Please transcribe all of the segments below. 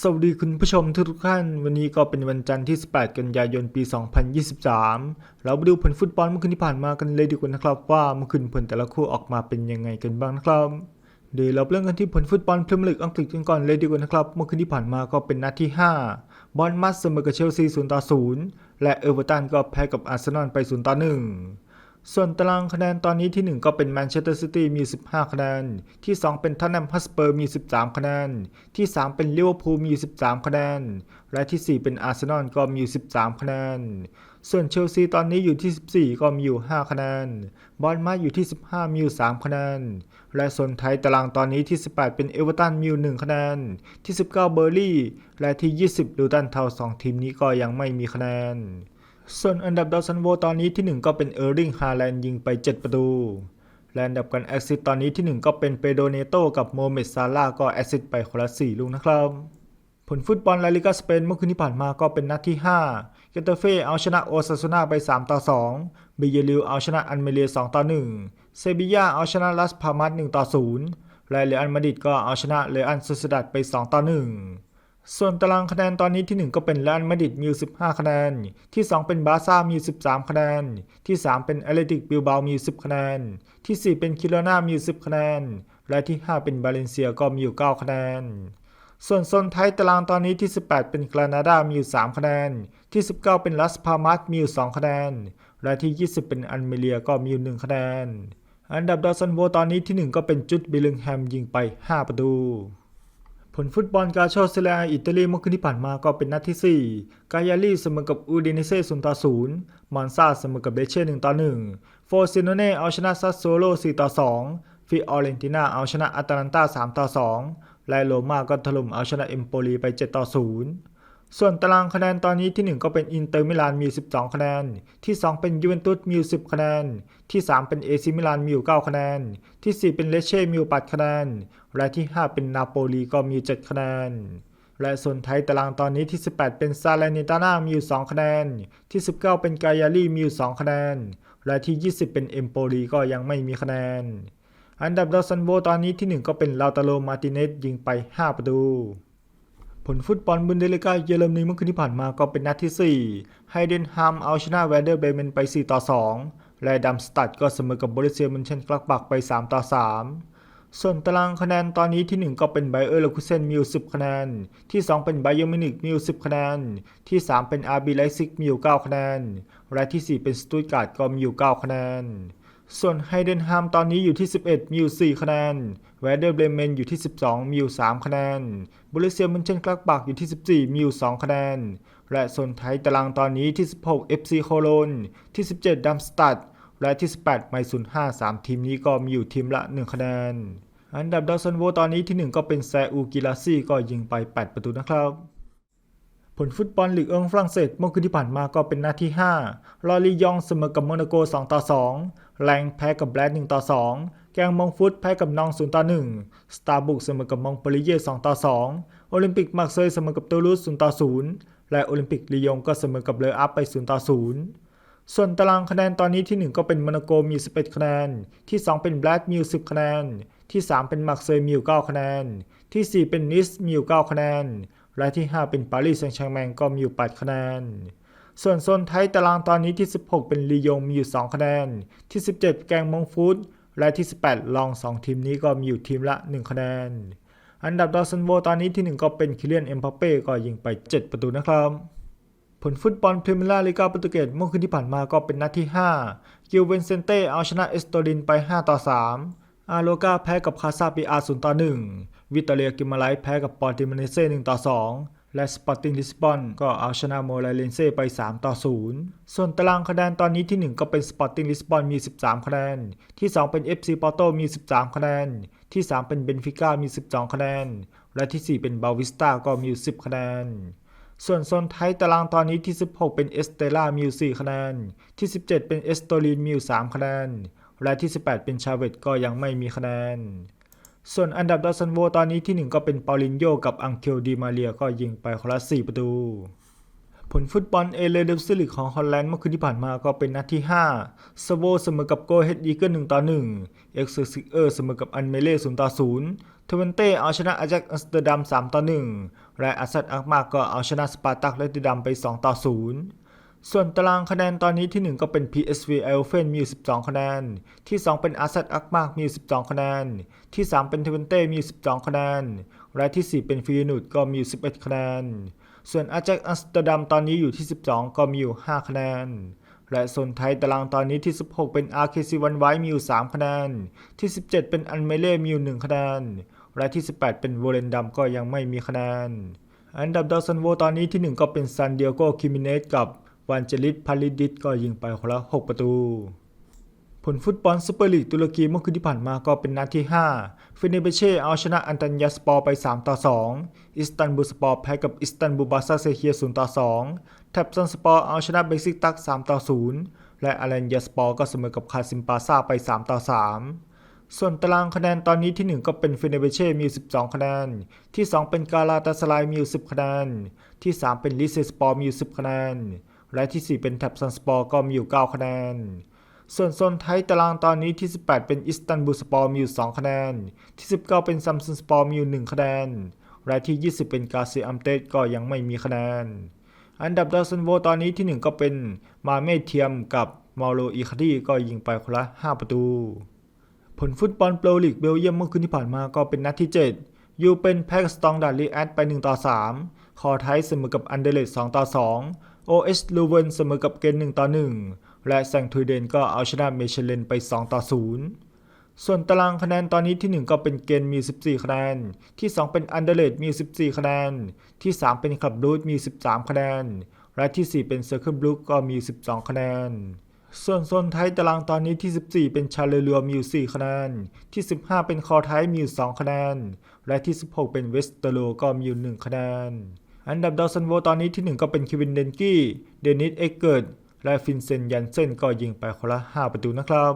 สวัสดีคุณผู้ชมทุกท่าน วันนี้ก็เป็นวันจันทร์ที่ 18 กันยายน ปี 2023 เราไปดูผลฟุตบอลเมื่อคืนที่ผ่านมากันเลยดีกว่านะครับ ว่าเมื่อคืนผลแต่ละคู่ออกมาเป็นยังไงกันบ้างนะครับเดี๋ยวเราเริ่มกันที่ผลฟุตบอลพรีเมียร์ลีกอังกฤษกันก่อนเลยดีกว่านะครับ เมื่อคืนที่ผ่านมาก็เป็นนัดที่ 5 บอลมัสเสมอกับเชลซี 0 ต่อ 0 และเอเวอร์ตันก็แพ้กับอาร์เซนอลไป 0 ต่อ 1 ส่วนตารางคะแนนตอนนี้ที่ 1 ก็เป็นแมนเชสเตอร์ซิตี้มี 15 คะแนน ที่ 2 เป็นทันแนมฮัสเปอร์มี 13 คะแนน ที่ 3 เป็นลิเวอร์พูลมี 13 คะแนน และที่ 4 เป็นอาร์เซนอลก็มี 13 คะแนน ส่วนเชลซีตอนนี้อยู่ที่ 14 ก็มีอยู่ 5 คะแนน บอลมาอยู่ที่ 15 มีอยู่ 3 คะแนน และส่วนไทยตารางตอนนี้ที่ 18 เป็นเอเวอร์ตันมีอยู่ 1 คะแนน ที่ 19 เบอร์ลี่ และที่ 20 ลูตันเทา2ทีมนี้ก็ยังไม่มีคะแนน ส่วนอันดับดาวซันโวตอนนี้ที่ 1 ก็เป็นเออร์ลิงฮาแลนด์ยิงไป 7 ประตู และอันดับการแอสซิสตอนนี้ที่ 1 ก็เป็นเปโดเนโตกับโมเมดซาลาก็แอสซิสไปคนละ4ลูกนะครับ ผลฟุตบอลลาลิกาสเปนเมื่อคืนที่ผ่านมาก็เป็นนัดที่5เกตเฟ่เอาชนะโอซาซูนาไป 3 ต่อ2บิเยลิวเอาชนะอันเมเลีย2ต่อ1เซบียาเอาชนะลัสพามัส1ต่อ0และเรอัลมาดริดก็เอาชนะเรอัลซูซดัดไป 2 ต่อ 1 ส่วนตารางคะแนนตอนนี้ที่ 1 ก็เป็นเรอัลมาดิดมี15 คะแนน ที่ 2 เป็นบาร์ซ่ามี13 คะแนน ที่ 3 เป็นแอตเลติกบิลบามี10 คะแนน ที่ 4 เป็นคิโรนามี10 คะแนน และที่ 5 เป็นบาเลนเซียก็มีอยู่9คะแนน ส่วนโซนไทยตารางตอนนี้ที่ 18 เป็นกรานาดามีอยู่3คะแนน ที่ 19 เป็นลัสพามัสมีอยู่2คะแนน และที่ 20 เป็นอันเมเลียก็มีอยู่1คะแนน อันดับดาวซันโวตอนนี้ที่ 1 ก็เป็นจุดบิลลิงแฮมยิงไป 5 ประตู ผลฟุตบอลกาโชเซเลียอิตาลีเมื่อคืนที่ผ่านมาก็เป็นนัดที่ 4 กายาลีเสมอกับอูดิเนเซ่0ต่อ0มอนซาเสมอกับเบเช่หนึ่งต่อหนึ่งโฟซิโนเน่เอาชนะซัสโซโล4ต่อสองฟิออเรนติน่าเอาชนะอัตแลนตาสามต่อสองไลโรมาก็ถล่มเอาชนะเอมโปลีไป7ต่อศูนย์ ส่วนตารางคะแนนตอนนี้ที่ 1 ก็เป็นอินเตอร์มิลานมี 12 คะแนน ที่ 2 เป็นยูเวนตุสมี 10 คะแนน ที่ 3 เป็นเอซิมิลานมีอยู่ 9 คะแนน ที่ 4 เป็นเลเช่มีอยู่8คะแนน และที่ 5 เป็นนาโปลีก็มี 7 คะแนน และส่วนไทยตารางตอนนี้ที่ 18 เป็นซาเลนิตาน่ามีอยู่ 2 คะแนน ที่ 19 เป็นกายาลีมีอยู่ 2 คะแนน และที่ 20 เป็นเอมโปลีก็ยังไม่มีคะแนน อันดับดาซันโวตอนนี้ที่ 1 ก็เป็นลาตาโลมาติเนสยิงไป 5 ประตู ผลฟุตบอลบุนเดลิกาเยอรมนีเมื่อคืนที่ผ่านมาก็เป็นนัดที่ 4 ไฮเดนฮามเอาชนะแวเดอร์เบเมนไป 4 ต่อ 2 และดัมสตัดก็เสมอกับบริเซียมุนเชนกลักบักไป 3 ต่อ 3 ส่วนตารางคะแนนตอนนี้ที่ 1 ก็เป็นไบเออร์เลคุเซนมีอยู่10คะแนน ที่ 2 เป็นไบเยอร์มินิกมีอยู่10คะแนน ที่ 3 เป็นอาร์บีไลซิกมีอยู่9คะแนน และที่ 4 เป็นสตูตการ์ดก็มีอยู่9คะแนน ส่วนไฮเดนฮามตอนนี้อยู่ที่ 11 มีอยู่ 4 คะแนน แวเดอร์เบรเมนอยู่ที่ 12 มีอยู่ 3 คะแนนบริเซียมุนเชนกลักบักอยู่ที่ 14 มีอยู่ 2 คะแนน และส่วนไทยตารางตอนนี้ที่ 16 FC โคโลนที่ 17 ดัมสตัด และที่ 18 ไมซุน5 3 ทีมนี้ก็มีอยู่ทีมละ 1 คะแนน อันดับดาวซันโวตอนนี้ที่ 1 ก็เป็นแซอูกิลาซี่ก็ยิงไป 8 ประตูนะครับผลฟุตบอลลีกเอิงฝรั่งเศสเมื่อคืนที่ผ่านมาก็เป็นนัดที่ 5 ลอรียองเสมอกับโมนาโก 2 ต่อ 2แรงแพ้กับแบรด1ต่อ 2 แกงมองฟุตแพ้กับนอง 0 ต่อ 1 สตาร์บุกเสมอกับมองปริเย่2ต่อ 2 โอลิมปิกมาร์เซยเสมอกับตูลูส0ต่อ 0 และโอลิมปิกลียงก็เสมอกับเลออัพไป 0 ต่อ 0 ส่วนตารางคะแนนตอนนี้ที่ 1 ก็เป็นโมนาโกมี 11 คะแนน ที่ 2 เป็นแบรดมี10 คะแนน ที่ 3 เป็นมาร์เซยมี9คะแนน ที่ 4 เป็นนิสมี9คะแนน และที่ 5 เป็นปารีสแซงต์แชร์แมงก็มีอยู่8คะแนน ส่วนโซนไทยตารางตอนนี้ที่ 16 เป็นลียงมีอยู่ 2 คะแนน ที่ 17 แกงมงฟูดและที่ 18 ลอง 2 ทีมนี้ก็มีอยู่ทีมละ 1 คะแนน อันดับดาวซันโวตอนนี้ที่ 1 ก็เป็นคิเลียนเอ็มบัปเป้ก็ยิงไป 7 ประตูนะครับ ผลฟุตบอลพรีเมียร์ลีกาโปรตุเกสเมื่อคืนที่ผ่านมาก็เป็นนัดที่ 5 กิลเวนเซนเต้เอาชนะเอสโตลินไป 5 ต่อ 3 อาโลกาแพ้กับคาซาปิอา0ต่อ 1 วิตาเลียกิมาไลแพ้กับปอร์ติมเนเซ่1ต่อ 2 และสปอร์ติ้งลิสบอนก็เอาชนะโมไลเลนเซ่ไป 3 ต่อ 0 ส่วนตารางคะแนนตอนนี้ที่ 1 ก็เป็นสปอร์ติ้งลิสบอนมี 13 คะแนน ที่ 2 เป็น FC ปอร์โตมี 13 คะแนน ที่ 3 เป็นเบนฟิก้ามี 12 คะแนน และที่ 4 เป็นบาวิสตาก็มี 10 คะแนน ส่วนโซนไทยตารางตอนนี้ที่ 16 เป็นเอสเตล่ามีอยู่4คะแนน ที่ 17 เป็นเอสโตลินมีอยู่3คะแนน และที่ 18 เป็นชาเวตก็ยังไม่มีคะแนน ส่วนอันดับดาวซันโวตอนนี้ที่ 1 ก็เป็นเปาลินโยกับอังเคลดีมาเรียก็ยิงไปคนละ4ประตู ผลฟุตบอลเอเลเดฟซิลิกของฮอลแลนด์เมื่อคืนที่ผ่านมาก็เป็นนัดที่5สโวเสมอกับโกเฮดอีเกิล1ต่อ1เอ็กซ์ซิเออร์เสมอกับอันเมเล่0ต่อ0เททเวนเต้เอาชนะอาแจ็กอัสเตอร์ดัม3ต่อ1และอาซัดอักมาก็เอาชนะสปาร์ตักและติดัมไป 2 ต่อ 0 ส่วนตารางคะแนนตอนนี้ที่ 1 ก็เป็น PSV e i f e n มีอยู่12 คะแนน ที่ 2 เป็นอาซัดอักมากมีอยู่12 คะแนน ที่ 3 เป็นทเวนเต้มีอยู่12 คะแนน และที่ 4 เป็นฟีนูดก็มีอยู่11 คะแนน ส่วนอาแจ็กอัมสเตอร์ดัมตอนนี้อยู่ที่ 12 ก็มีอยู่ 5 คะแนน และโซนไทยตารางตอนนี้ที่ 16 เป็น RKC วันไว้มีอยู่ 3 คะแนน ที่ 17 เป็นอันเมเล่มีอยู่ 1 คะแนน และที่ 18 เป็นโวเลนดัมก็ยังไม่มีคะแนน อันดับดาวซันโวตอนนี้ที่ 1 ก็เป็นซันเดียโกคิมิเนสกับ วันเจลิสพาลิดิสก็ยิงไปคนละ 6 ประตู ผลฟุตบอลซูเปอร์ลีกตุรกีเมื่อคืนที่ผ่านมาก็เป็นนัดที่ 5 ฟิเนเบเช่เอาชนะอันตันยาสปอร์ไป 3 ต่อ 2 อิสตันบูลสปอร์แพ้กับอิสตันบูลบาซาเซเฮีย 0 ต่อ 2 แทบซันสปอร์เอาชนะเบซิกตัก 3 ต่อ 0 และอารันยาสปอร์ก็เสมอกับคาซิมปาซาไป 3 ต่อ 3ส่วนตารางคะแนนตอนนี้ที่ 1 ก็เป็นเฟเนเบเช่มี 12 คะแนน ที่ 2 เป็นกาลาตาสลายมี 10 คะแนน ที่ 3 เป็นลิเซสปอร์มี 10 คะแนน และที่ 4 เป็นแท็บซันสปอร์ก็มีอยู่ 9 คะแนน ส่วนโซนไทยตารางตอนนี้ที่ 18 เป็นอิสตันบูลสปอร์มีอยู่ 2 คะแนน ที่ 19 เป็นซัมซุงสปอร์มีอยู่ 1 คะแนน และที่ 20 เป็นกาเซีอัมเตสก็ยังไม่มีคะแนน อันดับดาวซันโวตอนนี้ที่ 1 ก็เป็นมาเมเทียมกับมาโลอีคาดีก็ยิงไปคนละ 5 ประตู ผลฟุตบอลโปรลีกเบลเยียมเมื่อคืนที่ผ่านมาก็เป็นนัดที่ 7 ยูเป็นแพ็กสตองดัตลีแอดไป 1 ต่อ 3 คอไทยเสมอกับอันเดเลต2ต่อ 2 OS ลูเวนเสมอกับเกน1ต่อ 1 และแซงทูเดนก็เอาชนะเมเชเลนไป 2 ต่อ 0 ส่วนตารางคะแนนตอนนี้ที่ 1 ก็เป็นเกนมี 14 คะแนน ที่ 2 เป็นอันเดเลตมี 14 คะแนน ที่ 3 เป็นคลับรูทมี 13 คะแนน และที่ 4 เป็นเซอร์เคิลบลูก็มี 12 คะแนนส่วนโซนไทยตารางตอนนี้ที่ 14 เป็นชาเลลัวมีอยู่4คะแนน ที่ 15 เป็นคอไทยมีอยู่2คะแนน และที่ 16 เป็นเวสเตโลก็มีอยู่1คะแนน อันดับดาวซันโวตอนนี้ที่ 1 ก็เป็นคิวินเดนกี้ เดนิสเอ็กเกิร์และฟินเซนยันเซนก็ยิงไปคนละ 5 ประตูนะครับ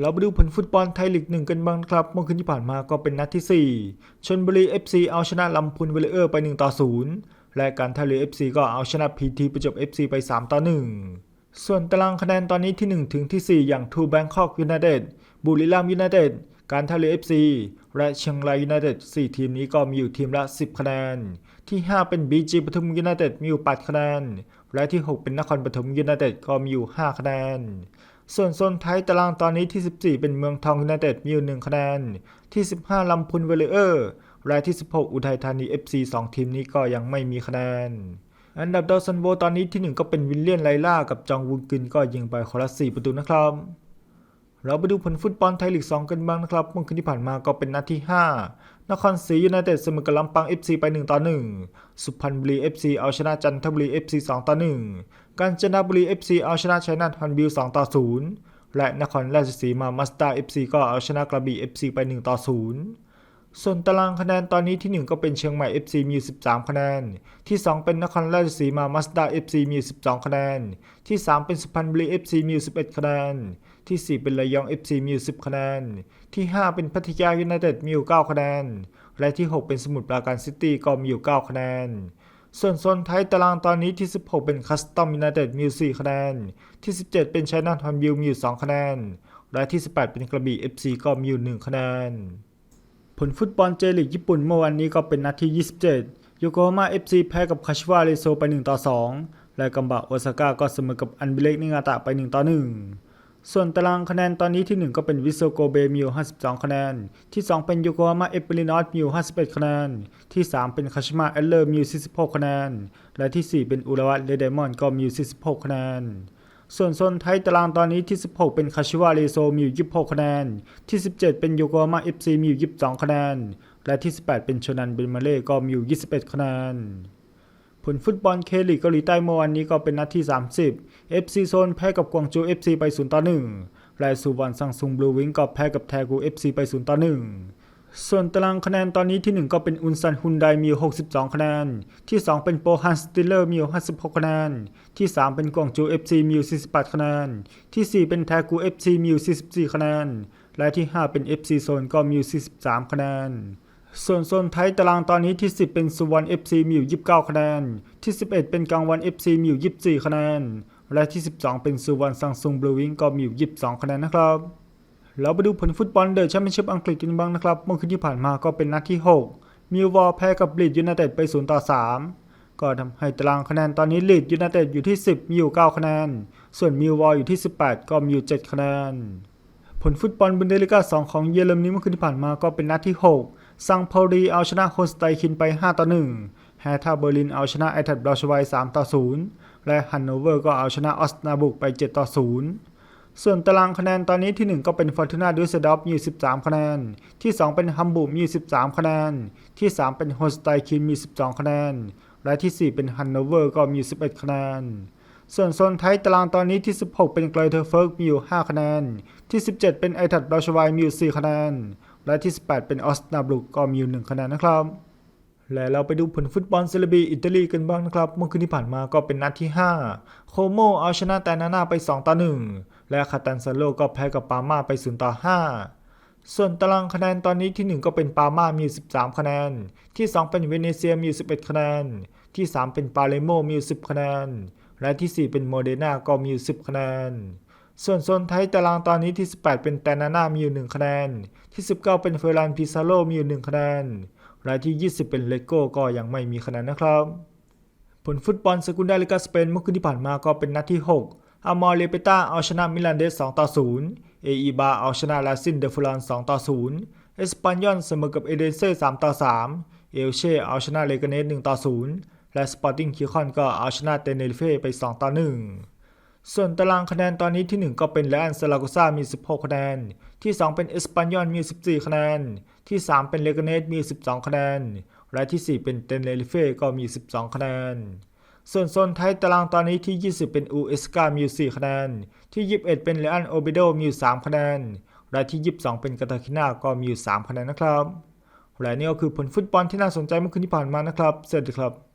เราไปดูผลฟุตบอลไทยลีกหนึ่งกันบ้างครับ เมื่อคืนที่ผ่านมาก็เป็นนัดที่ 4 ชนบุรี FC เอาชนะลำพูนเวลเลอร์ไป 1 ต่อ 0 และการท่าเรือ FC ก็เอาชนะพีทีประจบ FC ไป 3 ต่อ 1 ส่วนตารางคะแนนตอนนี้ที่ 1 ถึงที่ 4 อย่างทูแบงคอกยูไนเต็ดบุรีรัมยูไนเต็ดการท่าเรือ FC และเชียงรายยูไนเต็ด4ทีมนี้ก็มีอยู่ทีมละ 10 คะแนน ที่ 5 เป็น BG ปทุมยูไนเต็ดมีอยู่ 8 คะแนน และที่ 6 เป็นนครปฐมยูไนเต็ดก็มีอยู่ 5 คะแนน ส่วนโซนไทยตารางตอนนี้ที่ 14 เป็นเมืองทองยูไนเต็ดมีอยู่ 1 คะแนน ที่ 15ลำพูนเวลเลอร์และที่ 16 อุทัยธานี FC 2 ทีมนี้ก็ยังไม่มีคะแนน อันดับดาวซันโวตอนนี้ที่ 1 ก็เป็นวิลเลียนไลล่ากับจองวุนกึนก็ยิงไปคนละ4ประตูนะครับ เราไปดูผลฟุตบอลไทยลีก 2 กันบ้างนะครับ เมื่อคืนที่ผ่านมาก็เป็นนัดที่ 5 นครศรียูไนเต็ดเสมอกับลำปาง FC ไป 1 ต่อ 1 สุพรรณบุรี FC เอาชนะจันทบุรี FC 2 ต่อ 1 กาญจนบุรี FC เอาชนะชัยนาทฮอนบิล2ต่อ 0 และนครราชสีมามาสเตอร์ FC ก็เอาชนะกระบี่ FC ไป 1 ต่อ 0ส่วนตารางคะแนนตอนนี้ที่ 1 ก็เป็นเชียงใหม่ FC มี 13 คะแนน ที่ 2 เป็นนครราชสีมามาสเตอร์ FC มี 12 คะแนน ที่ 3 เป็นสุพรรณบุรี FC มี 11 คะแนน ที่ 4 เป็นระยอง FC มีอยู่ 10 คะแนน ที่ 5 เป็นพัทยายูไนเต็ดมีอยู่ 9 คะแนน และที่ 6 เป็นสมุทรปราการซิตี้ก็มีอยู่ 9 คะแนน ส่วนโซนไทยตารางตอนนี้ที่ 16 เป็นคัสตอมยูไนเต็ดมีอยู่ 4 คะแนน ที่ 17 เป็นชัยนาทฮอนบิลมีอยู่ 2 คะแนน และที่ 18 เป็นกระบี่ FC ก็มีอยู่ 1 คะแนน ผลฟุตบอลเจลีกญี่ปุ่นเมื่อวันนี้ก็เป็นนัดที่ 27 โยโกฮาม่า FC แพ้กับคาชิวาเรโซไป 1 ต่อ 2 และกัมบะโอซาก้าก็เสมอกับอันบิเลกนิงาตะไป 1 ต่อ 1 ส่วนตารางคะแนนตอนนี้ที่ 1 ก็เป็นวิโซโกเบมีอยู่52 คะแนน ที่ 2 เป็นโยโกฮาม่าเอปรินอสมีอยู่51 คะแนน ที่ 3 เป็นคาชิมะเอลเลอร์มีอยู่46 คะแนน และที่ 4 เป็นอุระวะเรเดมอนก็มีอยู่46 คะแนน ส่วนโซนไทยตารางตอนนี้ที่ 16 เป็นคาชิวาเรโซมีอยู่26 คะแนน ที่ 17 เป็นโยโกฮาม่าเอฟซีมีอยู่22 คะแนน และที่ 18 เป็นโชนันเบนมาเล่ก็มีอยู่21 คะแนน ผลฟุตบอลเคลีกเกาหลีใต้เมื่อวันนี้ก็เป็นนัดที่ 30 FC โซนแพ้กับกวางโจ FC ไป 0 ต่อ1และสุวรรณซังซุงบลูวิงก็แพ้กับแทกู FC ไป 0 ต่อ 1 ส่วนตารางคะแนนตอนนี้ที่ 1 ก็เป็นอุนซันฮุนไดมี 62 คะแนน ที่ 2 เป็นโปฮันสติลเลอร์มี 56 คะแนน ที่ 3 เป็นกวางโจ FC มี 48 คะแนน ที่ 4 เป็นแทกู FC มี 44 คะแนน และที่ 5 เป็น FC โซนก็มี 43 คะแนน ส่วนโซนไทยตารางตอนนี้ที่ 10 เป็นสุวรรณ FC มีอยู่ 29 คะแนน ที่ 11 เป็นกลางวัน FC มีอยู่ 24 คะแนน และที่ 12 เป็นสุวรรณซังซุงบลูวิงก็มีอยู่ 22 คะแนนนะครับ เราไปดูผลฟุตบอลเดอะแชมเปี้ยนชิพอังกฤษกันบ้างนะครับ เมื่อคืนที่ผ่านมาก็เป็นนัดที่ 6 มิววอลแพ้กับลีดยูไนเต็ดไป 0 ต่อ 3 ก็ทำให้ตารางคะแนนตอนนี้ลีดยูไนเต็ดอยู่ที่ 10 มีอยู่ 9 คะแนน ส่วนมิววอลอยู่ที่ 18 ก็มีอยู่ 7 คะแนน ผลฟุตบอลบุนเดลิก้า 2 ของเยอรมนีเมื่อคืนที่ผ่านมาก็เป็นนัดที่ 6 ซังพอรีเอาชนะโฮสไตคินไป 5 ต่อ 1 แฮท่าเบอร์ลินเอาชนะไอแทดบราชไว3ต่อ 0 และฮันโนเวอร์ก็เอาชนะออสนาบุกไป 7 ต่อ 0 ส่วนตารางคะแนนตอนนี้ที่ 1 ก็เป็นฟอร์ตูนาดูสเซดอฟมี 13 คะแนน ที่ 2 เป็นฮัมบูร์มี 13 คะแนน ที่ 3 เป็นโฮสไตคินมี 12 คะแนน และที่ 4 เป็นฮันโนเวอร์ก็มี 11 คะแนนส่วนโซนไทยตารางตอนนี้ที่ 16 เป็นไกลเทอร์เฟิร์กมีอยู่ 5 คะแนน ที่ 17 เป็นไอทัดบราชวายมีอยู่ 4 คะแนน และที่ 18 เป็นออสนาบลุกก็มีอยู่1คะแนนนะครับ และเราไปดูผลฟุตบอลเซเลบีอิตาลีกันบ้างนะครับ เมื่อคืนที่ผ่านมาก็เป็นนัดที่ 5 โคโมเอาชนะแตนาน่าไป 2 ต่อ 1 และคาตันซาโลก็แพ้กับปาม่าไป 0 ต่อ 5ส่วนตารางคะแนนตอนนี้ที่ 1 ก็เป็นปาม่ามี13 คะแนน ที่ 2 เป็นเวเนเซียมี11 คะแนน ที่ 3 เป็นปาเลโมมี10 คะแนน และที่ 4 เป็นโมเดนาก็มี10 คะแนน ส่วนโซนไทยตารางตอนนี้ที่ 18 เป็นแตนาน่ามีอยู่ 1 คะแนน ที่ 19 เป็นเฟรนพิซาโลมีอยู่ 1 คะแนนและที่ 20 เป็นเลโก้ก็ยังไม่มีคะแนนนะครับ ผลฟุตบอลสกุลดาลิกาสเปนเมื่อคืนที่ผ่านมาก็เป็นนัดที่ 6 อามอร์เลเปต้าเอาชนะมิลานเดส2ต่อ0เออีบาเอาชนะลาซินเดฟลาน2ต่อ0เอสปันยอนเสมอกับเอเดนเซ่3ต่อ3เอลเช่เอาชนะเลกาเนส1ต่อ0และสปอร์ติ้งคิคอนก็เอาชนะเตเนริเฟ่ไป2ต่อ1 ส่วนตารางคะแนนตอนนี้ที่ 1 ก็เป็นเลอันซาลาโกซามี 16 คะแนน ที่ 2 เป็นเอสปันยอนมี 14 คะแนน ที่ 3 เป็นเลกาเนสมี 12 คะแนน และที่ 4 เป็นเตนเนริเฟ่ก็มี 12 คะแนน ส่วนโซนไทยตารางตอนนี้ที่ 20 เป็นอูเอสกามี 4 คะแนน ที่ 21 เป็นเลอันโอเบโดมี 3 คะแนน และที่ 22 เป็นกาตาคินาก็มี 3 คะแนนนะครับ และนี่ก็คือผลฟุตบอลที่น่าสนใจเมื่อคืนที่ผ่านมานะครับ เสวัสดีครับ